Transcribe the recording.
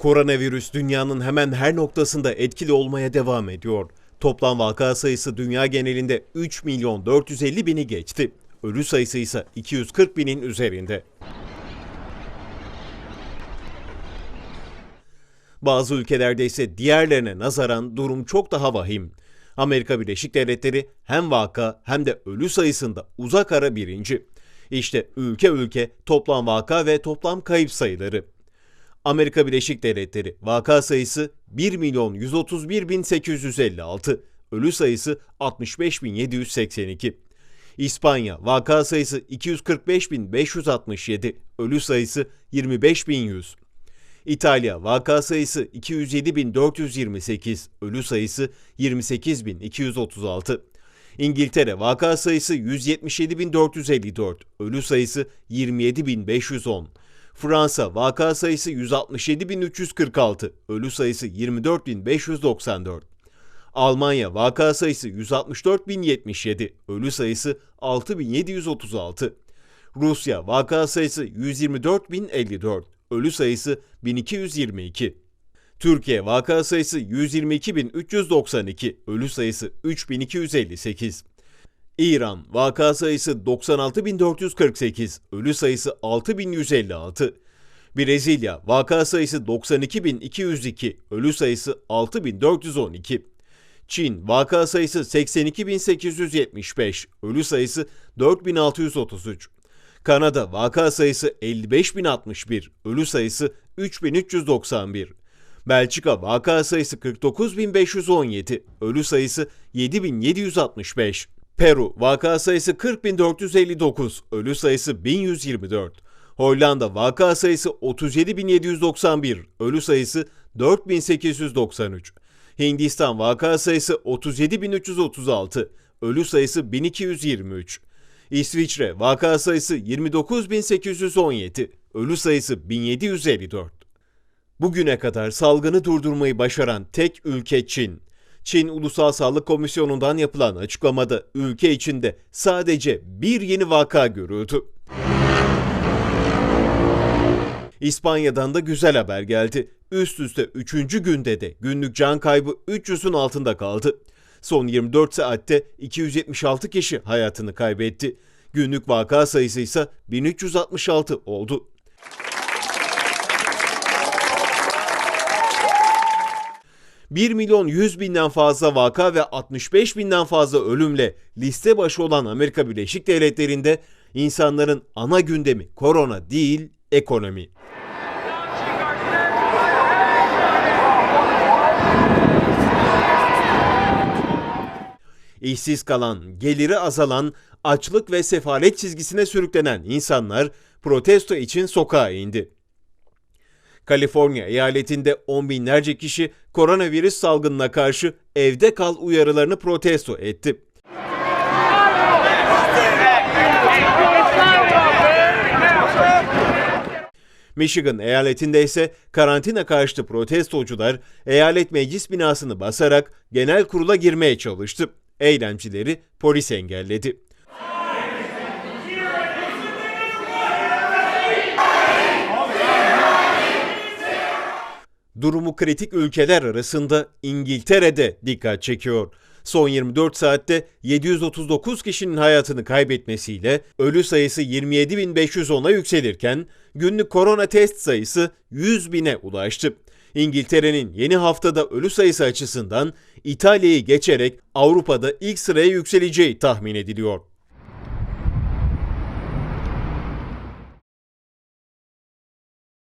Koronavirüs dünyanın hemen her noktasında etkili olmaya devam ediyor. Toplam vaka sayısı dünya genelinde 3 milyon 450 bini geçti. Ölü sayısı ise 240 binin üzerinde. Bazı ülkelerde ise diğerlerine nazaran durum çok daha vahim. Amerika Birleşik Devletleri hem vaka hem de ölü sayısında uzak ara birinci. İşte ülke ülke toplam vaka ve toplam kayıp sayıları. Amerika Birleşik Devletleri vaka sayısı 1 milyon 131 bin 856, ölü sayısı 65 bin 782. İspanya vaka sayısı 245 bin 567, ölü sayısı 25 bin 100. İtalya vaka sayısı 207.428, ölü sayısı 28.236. İngiltere vaka sayısı 177.454, ölü sayısı 27.510. Fransa vaka sayısı 167.346, ölü sayısı 24.594. Almanya vaka sayısı 164.077, ölü sayısı 6.736. Rusya vaka sayısı 124.054, ölü sayısı 1222. Türkiye vaka sayısı 122.392, ölü sayısı 3258. İran vaka sayısı 96.448, ölü sayısı 6.156. Brezilya vaka sayısı 92.202, ölü sayısı 6.412. Çin vaka sayısı 82.875, ölü sayısı 4.633. Kanada vaka sayısı 55.061, ölü sayısı 3.391. Belçika vaka sayısı 49.517, ölü sayısı 7.765. Peru vaka sayısı 40.459, ölü sayısı 1124. Hollanda vaka sayısı 37.791, ölü sayısı 4893. Hindistan vaka sayısı 37.336, ölü sayısı 1223. İsviçre vaka sayısı 29.817, ölü sayısı 1754. Bugüne kadar salgını durdurmayı başaran tek ülke Çin. Çin Ulusal Sağlık Komisyonu'ndan yapılan açıklamada ülke içinde sadece bir yeni vaka görüldü. İspanya'dan da güzel haber geldi. Üst üste 3. günde de günlük can kaybı 300'ün altında kaldı. Son 24 saatte 276 kişi hayatını kaybetti. Günlük vaka sayısı ise 1366 oldu. ...1 milyon 100 binden fazla vaka ve 65 binden fazla ölümle liste başı olan Amerika Birleşik Devletleri'nde insanların ana gündemi korona değil ekonomi. İşsiz kalan, geliri azalan, açlık ve sefalet çizgisine sürüklenen insanlar protesto için sokağa indi. Kaliforniya eyaletinde on binlerce kişi koronavirüs salgınına karşı evde kal uyarılarını protesto etti. Michigan eyaletinde ise karantina karşıtı protestocular eyalet meclis binasını basarak genel kurula girmeye çalıştı. Eylemcileri polis engelledi. Durumu kritik ülkeler arasında İngiltere'de dikkat çekiyor. Son 24 saatte 739 kişinin hayatını kaybetmesiyle ölü sayısı 27.510'a yükselirken günlük korona test sayısı 100 bine ulaştı. İngiltere'nin yeni haftada ölü sayısı açısından İtalya'yı geçerek Avrupa'da ilk sıraya yükseleceği tahmin ediliyor.